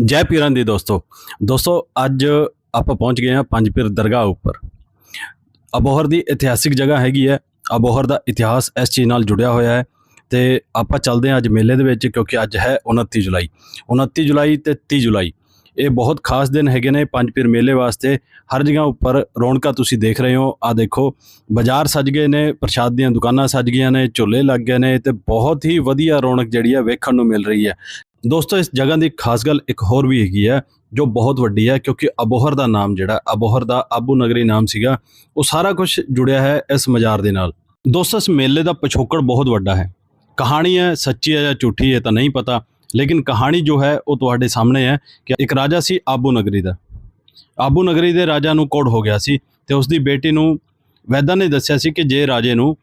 ਜੈ ਪੀਰਾਂ ਦੀ ਦੋਸਤੋ। ਦੋਸਤੋ, ਅੱਜ ਆਪਾਂ ਪਹੁੰਚ ਗਏ ਹਾਂ ਪੰਜ ਪੀਰ ਦਰਗਾਹ ਉੱਪਰ। ਅਬੋਹਰ ਦੀ ਇਤਿਹਾਸਿਕ ਜਗ੍ਹਾ ਹੈਗੀ ਹੈ। ਅਬੋਹਰ ਦਾ ਇਤਿਹਾਸ ਇਸ ਚੀਜ਼ ਨਾਲ ਜੁੜਿਆ ਹੋਇਆ ਹੈ ਤੇ ਆਪਾਂ ਚੱਲਦੇ ਹਾਂ ਅੱਜ ਮੇਲੇ ਦੇ ਵਿੱਚ ਕਿਉਂਕਿ ਅੱਜ ਹੈ 29 ਜੁਲਾਈ। 29 ਜੁਲਾਈ ਤੇ 30 ਜੁਲਾਈ। ਇਹ ਬਹੁਤ ਖਾਸ ਦਿਨ ਹੈਗੇ ਨੇ ਪੰਜ ਪੀਰ ਮੇਲੇ ਵਾਸਤੇ। ਹਰ ਜਗ੍ਹਾ ਉੱਪਰ ਰੌਣਕਾਂ ਤੁਸੀਂ ਦੇਖ ਰਹੇ ਹੋ। ਆ ਦੇਖੋ, ਬਾਜ਼ਾਰ ਸਜ ਗਏ ਨੇ, ਪ੍ਰਸ਼ਾਦ ਦੀਆਂ ਦੁਕਾਨਾਂ ਸਜ ਗਈਆਂ ਨੇ, ਝੁੱਲੇ ਲੱਗ ਗਏ ਨੇ ਤੇ ਬਹੁਤ ਹੀ ਵਧੀਆ ਰੌਣਕ ਜਿਹੜੀ ਹੈ ਵੇਖਣ ਨੂੰ ਮਿਲ ਰਹੀ ਹੈ। ਦੋਸਤੋ, ਇਸ ਜਗ੍ਹਾ ਦੀ ਖਾਸ ਗੱਲ ਇੱਕ ਹੋਰ ਵੀ ਹੈਗੀ ਹੈ, ਜੋ ਬਹੁਤ ਵੱਡੀ ਹੈ, ਕਿਉਂਕਿ ਅਬੋਹਰ ਦਾ ਨਾਮ ਜਿਹੜਾ, ਅਬੋਹਰ ਦਾ ਆਬੂ ਨਗਰੀ ਨਾਮ ਸੀਗਾ, ਉਹ ਸਾਰਾ ਕੁਝ ਜੁੜਿਆ ਹੈ ਇਸ ਮਜ਼ਾਰ ਦੇ ਨਾਲ। ਦੋਸਤੋ, ਇਸ ਮੇਲੇ ਦਾ ਪਿਛੋਕੜ ਬਹੁਤ ਵੱਡਾ ਹੈ। ਕਹਾਣੀ ਹੈ, ਸੱਚੀ ਹੈ ਜਾਂ ਝੂਠੀ ਹੈ ਤਾਂ ਨਹੀਂ ਪਤਾ, ਲੇਕਿਨ ਕਹਾਣੀ ਜੋ ਹੈ, ਉਹ ਤੁਹਾਡੇ ਸਾਹਮਣੇ ਹੈ ਕਿ ਇੱਕ ਰਾਜਾ ਸੀ ਆਬੂ ਨਗਰੀ ਦਾ। ਆਬੂ ਨਗਰੀ ਦੇ ਰਾਜਾ ਨੂੰ ਕੋੜ ਹੋ ਗਿਆ ਸੀ ਤੇ ਉਸ ਦੀ ਬੇਟੀ ਨੂੰ ਵੈਦਾਂ ਨੇ ਦੱਸਿਆ ਸੀ ਕਿ ਜੇ ਰਾਜੇ ਨੂੰ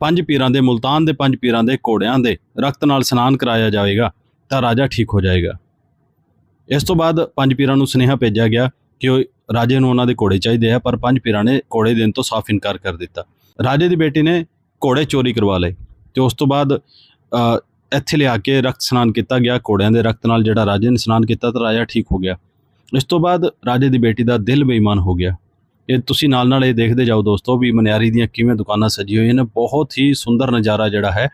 ਪੰਜ ਪੀਰਾਂ ਦੇ, ਮੁਲਤਾਨ ਦੇ ਪੰਜ ਪੀਰਾਂ ਦੇ ਘੋੜਿਆਂ ਦੇ ਰਕਤ ਨਾਲ ਇਸ਼ਨਾਨ ਕਰਾਇਆ ਜਾਵੇਗਾ ਤਾਂ ਰਾਜਾ ਠੀਕ ਹੋ ਜਾਏਗਾ। ਇਸ ਤੋਂ ਬਾਅਦ ਪੰਜ ਪੀਰਾਂ ਨੂੰ ਸੁਨੇਹਾ ਭੇਜਿਆ ਗਿਆ ਕਿ ਉਹ ਰਾਜੇ ਨੂੰ ਉਹਨਾਂ ਦੇ ਘੋੜੇ ਚਾਹੀਦੇ ਆ, ਪਰ ਪੰਜ ਪੀਰਾਂ ਨੇ ਘੋੜੇ ਦੇਣ ਤੋਂ ਸਾਫ਼ ਇਨਕਾਰ ਕਰ ਦਿੱਤਾ। ਰਾਜੇ ਦੀ ਬੇਟੀ ਨੇ ਘੋੜੇ ਚੋਰੀ ਕਰਵਾ ਲਏ ਤੇ ਉਸ ਤੋਂ ਬਾਅਦ ਇੱਥੇ ਲਿਆ ਕੇ ਰਕਤ ਸਨਾਨ ਕੀਤਾ ਗਿਆ। ਘੋੜਿਆਂ ਦੇ ਰਕਤ ਨਾਲ ਜਿਹੜਾ ਰਾਜੇ ਨੇ ਸਨਾਨ ਕੀਤਾ ਤਾਂ ਰਾਜਾ ਠੀਕ ਹੋ ਗਿਆ। ਇਸ ਤੋਂ ਬਾਅਦ ਰਾਜੇ ਦੀ ਬੇਟੀ ਦਾ ਦਿਲ ਬੇਈਮਾਨ ਹੋ ਗਿਆ। ਇਹ ਤੁਸੀਂ ਨਾਲ ਨਾਲ ਇਹ ਦੇਖਦੇ ਜਾਓ ਦੋਸਤੋ ਵੀ ਮਨਿਆਰੀ ਦੀਆਂ ਕਿਵੇਂ ਦੁਕਾਨਾਂ ਸਜੀ ਹੋਈਆਂ ਨੇ। ਬਹੁਤ ਹੀ ਸੁੰਦਰ ਨਜ਼ਾਰਾ ਜਿਹੜਾ ਹੈ,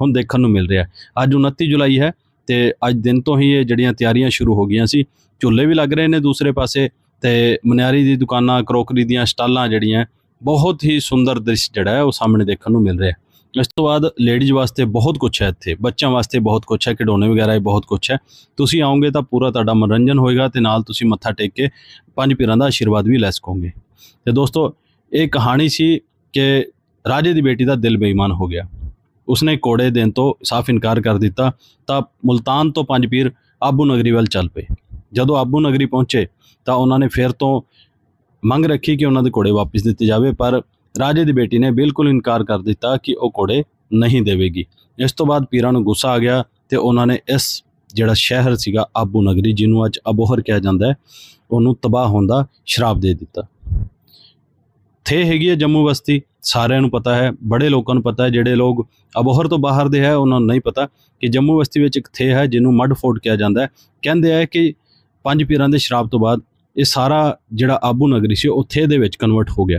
ਹੁਣ ਦੇਖਣ ਨੂੰ ਮਿਲ ਰਿਹਾ ਅੱਜ 29 ਜੁਲਾਈ ਹੈ ਤੇ ਅੱਜ ਦਿਨ ਤੋਂ ਹੀ ਇਹ ਜਿਹੜੀਆਂ ਤਿਆਰੀਆਂ ਸ਼ੁਰੂ ਹੋ ਗਈਆਂ ਸੀ, ਝੁੱਲੇ ਵੀ ਲੱਗ ਰਹੇ ਨੇ ਦੂਸਰੇ ਪਾਸੇ ਤੇ ਮਨਿਆਰੀ ਦੀ ਦੁਕਾਨਾਂ, ਕਰੋਕਰੀ ਦੀਆਂ ਸਟਾਲਾਂ ਜਿਹੜੀਆਂ, ਬਹੁਤ ਹੀ ਸੁੰਦਰ ਦ੍ਰਿਸ਼ ਜਿਹੜਾ ਹੈ ਉਹ ਸਾਹਮਣੇ ਦੇਖਣ ਨੂੰ ਮਿਲ ਰਿਹਾ ਹੈ। ਇਸ ਤੋਂ ਬਾਅਦ ਲੇਡੀਜ਼ ਵਾਸਤੇ ਬਹੁਤ ਕੁਝ ਹੈ ਇੱਥੇ, ਬੱਚਿਆਂ ਵਾਸਤੇ ਬਹੁਤ ਕੁਝ ਹੈ, ਖਿਡੌਣੇ ਵਗੈਰਾ ਇਹ ਬਹੁਤ ਕੁਝ ਹੈ। ਤੁਸੀਂ ਆਓਗੇ ਤਾਂ ਪੂਰਾ ਤੁਹਾਡਾ ਮਨੋਰੰਜਨ ਹੋਏਗਾ ਤੇ ਨਾਲ ਤੁਸੀਂ ਮੱਥਾ ਟੇਕ ਕੇ ਪੰਜ ਪੀਰਾਂ ਦਾ ਆਸ਼ੀਰਵਾਦ ਵੀ ਲੈ ਸਕੋਗੇ। ਤੇ ਦੋਸਤੋ, ਇਹ ਕਹਾਣੀ ਸੀ ਕਿ ਰਾਜੇ ਦੀ ਬੇਟੀ ਦਾ ਦਿਲ ਬੇਈਮਾਨ ਹੋ ਗਿਆ। ਉਸਨੇ ਕੋੜੇ ਦੇਣ ਤੋਂ ਸਾਫ਼ ਇਨਕਾਰ ਕਰ ਦਿੱਤਾ, ਤਾਂ ਮੁਲਤਾਨ ਤੋਂ ਪੰਜ ਪੀਰ ਆਬੂ ਨਗਰੀ ਵੱਲ ਚੱਲ ਪਏ। ਜਦੋਂ ਆਬੂ ਨਗਰੀ ਪਹੁੰਚੇ, ਤਾਂ ਉਹਨਾਂ ਨੇ ਫਿਰ ਤੋਂ ਮੰਗ ਰੱਖੀ ਕਿ ਉਹਨਾਂ ਦੇ ਘੋੜੇ ਵਾਪਸ ਦਿੱਤੇ ਜਾਵੇ, ਪਰ ਰਾਜੇ ਦੀ ਬੇਟੀ ਨੇ ਬਿਲਕੁਲ ਇਨਕਾਰ ਕਰ ਦਿੱਤਾ ਕਿ ਉਹ ਘੋੜੇ ਨਹੀਂ ਦੇਵੇਗੀ। ਇਸ ਤੋਂ ਬਾਅਦ ਪੀਰਾਂ ਨੂੰ ਗੁੱਸਾ ਆ ਗਿਆ ਤੇ ਉਹਨਾਂ ਨੇ ਇਸ ਜਿਹੜਾ ਸ਼ਹਿਰ ਸੀਗਾ ਆਬੂ ਨਗਰੀ, ਜਿਹਨੂੰ ਅੱਜ ਅਬੋਹਰ ਕਿਹਾ ਜਾਂਦਾ ਹੈ, ਉਹਨੂੰ ਤਬਾਹ ਹੋਣ ਦਾ ਸ਼ਰਾਪ ਦੇ ਦਿੱਤਾ। ਥੇ ਹੈਗੀ ਹੈ ਜੰਮੂ ਬਸਤੀ, ਸਾਰਿਆਂ ਨੂੰ ਪਤਾ ਹੈ, ਬੜੇ ਲੋਕਾਂ ਨੂੰ ਪਤਾ ਹੈ, ਜਿਹੜੇ ਲੋਕ ਅਬੋਹਰ ਤੋਂ ਬਾਹਰ ਦੇ ਹੈ, ਉਹਨਾਂ ਨੂੰ ਨਹੀਂ ਪਤਾ ਕਿ ਜੰਮੂ ਬਸਤੀ ਵਿੱਚ ਇੱਕ ਥੇ ਹੈ ਜਿਹਨੂੰ ਮੱਡ ਫੋਰਟ ਕਿਹਾ ਜਾਂਦਾ ਹੈ। ਕਹਿੰਦੇ ਆ ਕਿ ਪੰਜ ਪੀਰਾਂ ਦੇ ਸ਼ਰਾਬ ਤੋਂ ਬਾਅਦ ਇਹ ਸਾਰਾ ਜਿਹੜਾ ਆਬੂ ਨਗਰੀ ਸੀ, ਉਹ ਥੇ ਦੇ ਵਿੱਚ ਕਨਵਰਟ ਹੋ ਗਿਆ।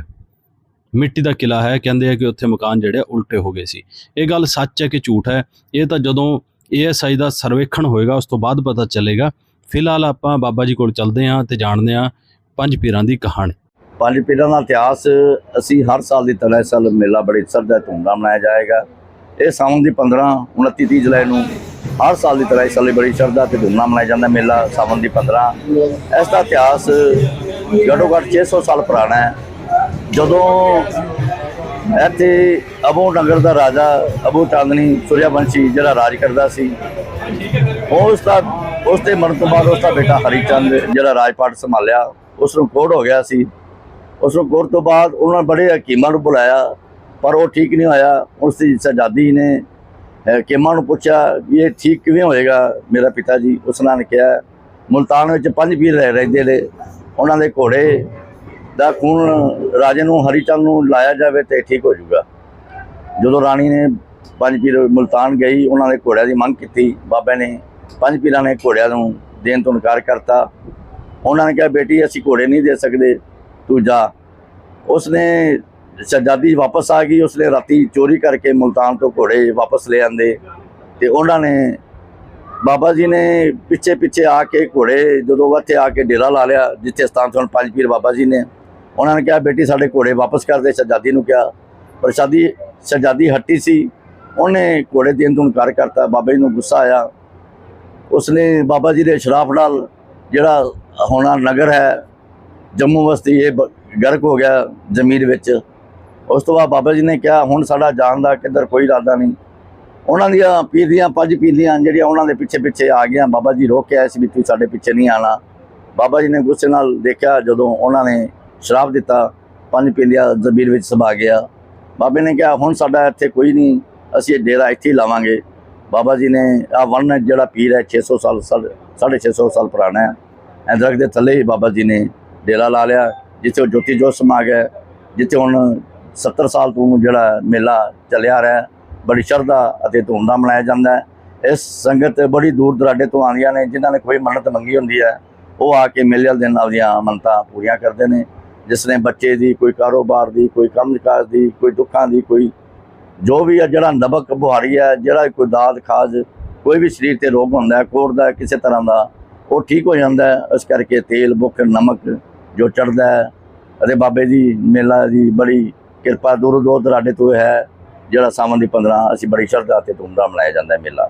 ਮਿੱਟੀ ਦਾ ਕਿਲਾ ਹੈ, ਕਹਿੰਦੇ ਆ ਕਿ ਉੱਥੇ ਮਕਾਨ ਜਿਹੜੇ ਉਲਟੇ ਹੋ ਗਏ ਸੀ। ਇਹ ਗੱਲ ਸੱਚ ਹੈ ਕਿ ਝੂਠ ਹੈ। ਇਹ ਤਾਂ ਜਦੋਂ ਏਐਸਆਈ ਦਾ ਸਰਵੇਖਣ ਹੋਏਗਾ, ਉਸ ਤੋਂ ਬਾਅਦ ਪਤਾ ਚੱਲੇਗਾ। ਫਿਲਹਾਲ ਆਪਾਂ ਬਾਬਾ ਜੀ ਕੋਲ ਚੱਲਦੇ ਹਾਂ ਤੇ ਜਾਣਦੇ ਹਾਂ ਪੰਜ ਪੀਰਾਂ ਦੀ ਕਹਾਣੀ। ਪੰਜ ਪੀਰਾਂ ਦਾ ਇਤਿਹਾਸ ਅਸੀਂ ਹਰ ਸਾਲ ਦੀ ਤਰ੍ਹਾਂ ਇਸ ਸਾਲ ਮੇਲਾ ਬੜੀ ਸਰਦਾ ਧੂਮਧਾਮ ਮਨਾਇਆ ਜਾਏਗਾ। ਇਹ ਸਾਵਣ ਦੀ 15 29 30 ਜੁਲਾਈ ਨੂੰ ਹਰ ਸਾਲ ਦੀ ਤਰ੍ਹਾਂ ਇਸ ਸਾਲ ਬੜੀ ਸ਼ਰਧਾ ਤੇ ਧੂਮਧਾਮ ਮਨਾਇਆ ਜਾਂਦਾ ਮੇਲਾ ਸਾਵਣ ਦੀ 15 ਇਸ ਦਾ ਇਤਿਹਾਸ ਘੱਟੋ ਘੱਟ 600 ਸਾਲ ਪੁਰਾਣਾ ਹੈ। ਜਦੋਂ ਇੱਥੇ ਅਬੂ ਨਗਰ ਦਾ ਰਾਜਾ ਅਬੂ ਚਾਂਦਨੀ ਸੂਰਿਆਵੰਸ਼ੀ ਜਿਹੜਾ ਰਾਜ ਕਰਦਾ ਸੀ, ਉਸ ਦਾ, ਉਸ ਦੇ ਮਰਨ ਤੋਂ ਬਾਅਦ ਉਸ ਦਾ ਬੇਟਾ ਹਰੀ ਚੰਦ ਜਿਹੜਾ ਰਾਜਪਾਟ ਸੰਭਾਲਿਆ ਉਸ ਨੂੰ ਕੋੜ ਹੋ ਗਿਆ ਸੀ। ਉਸ ਨੂੰ ਕੋੜ ਤੋਂ ਬਾਅਦ ਉਹਨਾਂ ਨੇ ਬੜੇ ਹਕੀਮਾਂ ਨੂੰ ਬੁਲਾਇਆ, ਪਰ ਉਹ ਠੀਕ ਨਹੀਂ ਹੋਇਆ। ਉਸ ਦੀ ਸਜਾਦੀ ਨੇ ਹਕੀਮਾਂ ਨੂੰ ਪੁੱਛਿਆ ਵੀ ਇਹ ਠੀਕ ਕਿਵੇਂ ਹੋਏਗਾ? ਮੇਰਾ ਪਿਤਾ ਜੀ, ਉਸ ਨੇ ਕਿਹਾ, ਮੁਲਤਾਨ ਵਿੱਚ ਪੰਜ ਪੀਰ ਰਹਿ, ਰਹਿੰਦੇ ਨੇ। ਉਹਨਾਂ ਦੇ ਘੋੜੇ ਦਾ ਖੂਨ ਰਾਜੇ ਨੂੰ ਹਰੀ ਚੰਦ ਨੂੰ ਲਾਇਆ ਜਾਵੇ ਤੇ ਠੀਕ ਹੋ ਜਾਊਗਾ। ਜਦੋਂ ਰਾਣੀ ਨੇ ਪੰਜ ਪੀਰ ਮੁਲਤਾਨ ਗਈ, ਉਹਨਾਂ ਦੇ ਘੋੜਿਆਂ ਦੀ ਮੰਗ ਕੀਤੀ। ਬਾਬੇ ਨੇ ਪੰਜ ਪੀਰਾਂ ਨੇ ਘੋੜਿਆਂ ਨੂੰ ਦੇਣ ਤੋਂ ਇਨਕਾਰ ਕਰਤਾ। ਉਹਨਾਂ ਨੇ ਕਿਹਾ, ਬੇਟੀ, ਅਸੀਂ ਘੋੜੇ ਨਹੀਂ ਦੇ ਸਕਦੇ। ਤੂੰ ਉਸਨੇ ਸ਼ਹਜ਼ਾਦੀ ਵਾਪਸ ਆ ਗਈ, ਉਸਨੇ ਰਾਤੀ ਚੋਰੀ ਕਰਕੇ ਮੁਲਤਾਨ ਤੋਂ ਘੋੜੇ ਵਾਪਸ ਲੈ ਆਂਦੇ ਤੇ ਉਹਨਾਂ ਨੇ ਬਾਬਾ ਜੀ ਨੇ ਪਿੱਛੇ ਪਿੱਛੇ ਆ ਕੇ ਘੋੜੇ ਜਦੋਂ ਉੱਥੇ ਆ ਕੇ ਡੇਰਾ ਲਾ ਲਿਆ, ਜਿੱਥੇ ਸਥਾਨ ਤੋਂ ਪੰਜ ਪੀਰ ਬਾਬਾ ਜੀ ਨੇ। ਉਹਨਾਂ ਨੇ ਕਿਹਾ, ਬੇਟੀ, ਸਾਡੇ ਘੋੜੇ ਵਾਪਸ ਕਰ ਦੇ, ਸ਼ਹਜ਼ਾਦੀ ਨੂੰ ਕਿਹਾ। ਪਰ ਸ਼ਾਦੀ ਸ਼ਹਜ਼ਾਦੀ ਹੱਟੀ ਸੀ। ਉਹਨੇ ਘੋੜੇ ਦੇਣ ਤੋਂ ਇਨਕਾਰ ਕਰਤਾ, ਬਾਬਾ ਜੀ ਨੂੰ ਗੁੱਸਾ ਆਇਆ। ਉਸਨੇ ਬਾਬਾ ਜੀ ਦੇ ਸ਼ਰਾਫ ਨਾਲ ਜਿਹੜਾ ਹੋਣਾ ਨਗਰ ਹੈ ਜੰਮੂ ਵਸਤੀ ਇਹ ਬ- ਗਰਕ ਹੋ ਗਿਆ ਜ਼ਮੀਰ ਵਿੱਚ। ਉਸ ਤੋਂ ਬਾਅਦ ਬਾਬਾ ਜੀ ਨੇ ਕਿਹਾ, ਹੁਣ ਸਾਡਾ ਜਾਣ ਦਾ ਕਿੱਧਰ ਕੋਈ ਇਰਾਦਾ ਨਹੀਂ। ਉਹਨਾਂ ਦੀਆਂ ਪੀਲੀਆਂ ਪੰਜ ਪੀਲੀਆਂ ਜਿਹੜੀਆਂ ਉਹਨਾਂ ਦੇ ਪਿੱਛੇ ਪਿੱਛੇ ਆ ਗਈਆਂ, ਬਾਬਾ ਜੀ ਰੋਕ ਕੇ ਆਏ ਸੀ ਵੀ ਤੂੰ ਸਾਡੇ ਪਿੱਛੇ ਨਹੀਂ ਆਣਾ ਬਾਬਾ ਜੀ ਨੇ ਗੁੱਸੇ ਨਾਲ ਦੇਖਿਆ, ਜਦੋਂ ਉਹਨਾਂ ਨੇ ਸ਼ਰਾਬ ਦਿੱਤਾ, ਪੰਜ ਪੀਲੀਆਂ ਜ਼ਮੀਰ ਵਿੱਚ ਸਮਾ ਗਿਆ। ਬਾਬੇ ਨੇ ਕਿਹਾ, ਹੁਣ ਸਾਡਾ ਇੱਥੇ ਕੋਈ ਨਹੀਂ, ਅਸੀਂ ਇਹ ਡੇਰਾ ਇੱਥੇ ਹੀ ਲਾਵਾਂਗੇ। ਬਾਬਾ ਜੀ ਨੇ ਆ ਵਨ ਜਿਹੜਾ ਪੀਰ ਹੈ 600 ਸਾਲ, ਸਾਢੇ 650 ਸਾਲ ਪੁਰਾਣਾ ਹੈ। ਇਹ ਦਰਖਤ ਦੇ ਥੱਲੇ ਹੀ ਬਾਬਾ ਜੀ ਨੇ ਡੇਰਾ ਲਾ ਲਿਆ, ਜਿੱਥੇ ਉਹ ਜੋਤੀ ਜੋਤ ਸਮਾ ਗਿਆ ਜਿੱਥੇ ਹੁਣ 70 ਸਾਲ ਤੋਂ ਜਿਹੜਾ ਮੇਲਾ ਚੱਲਿਆ ਰਿਹਾ ਬੜੀ ਸ਼ਰਧਾ ਅਤੇ ਧੂਮਧਾਮ ਮਨਾਇਆ ਜਾਂਦਾ ਹੈ। ਇਸ ਸੰਗਤ ਬੜੀ ਦੂਰ ਦਰਾਡੇ ਤੋਂ ਆਉਂਦੀਆਂ ਨੇ, ਜਿਨ੍ਹਾਂ ਨੇ ਕੋਈ ਮੰਨਤ ਮੰਗੀ ਹੁੰਦੀ ਹੈ, ਉਹ ਆ ਕੇ ਮੇਲੇ ਵਾਲੇ ਦਿਨ ਆਪਦੀਆਂ ਮੰਨਤਾਂ ਪੂਰੀਆਂ ਕਰਦੇ ਨੇ। ਜਿਸ ਨੇ ਬੱਚੇ ਦੀ, ਕੋਈ ਕਾਰੋਬਾਰ ਦੀ, ਕੋਈ ਕੰਮ ਕਾਜ ਦੀ, ਕੋਈ ਦੁੱਖਾਂ ਦੀ, ਕੋਈ ਜੋ ਵੀ ਹੈ ਜਿਹੜਾ ਨਬਕ ਬੁਹਾਰੀ ਹੈ ਜਿਹੜਾ ਕੋਈ ਦਾਦ ਖਾਜ, ਕੋਈ ਵੀ ਸਰੀਰ ਤੇ ਰੋਗ ਹੁੰਦਾ ਹੈ ਕੋੜ ਦਾ, ਕਿਸੇ ਤਰ੍ਹਾਂ ਦਾ, ਉਹ ਠੀਕ ਹੋ ਜਾਂਦਾ ਇਸ ਕਰਕੇ ਤੇਲ ਬੁੱਕ ਨਮਕ ਜੋ ਚੜਦਾ ਹੈ। ਅਤੇ ਬਾਬੇ ਦੀ ਮੇਲਾ ਦੀ ਬੜੀ ਕਿਰਪਾ ਦੂਰ ਦੂਰ ਦਰਾਡੇ ਤੋਂ ਹੈ। ਜਿਹੜਾ ਸਾਵਣ ਦੀ 15 ਅਸੀਂ ਬੜੀ ਸ਼ਰਧਾ ਤੇ ਧੂਮਧਾਮ ਮਨਾਇਆ ਜਾਂਦਾ ਹੈ ਮੇਲਾ।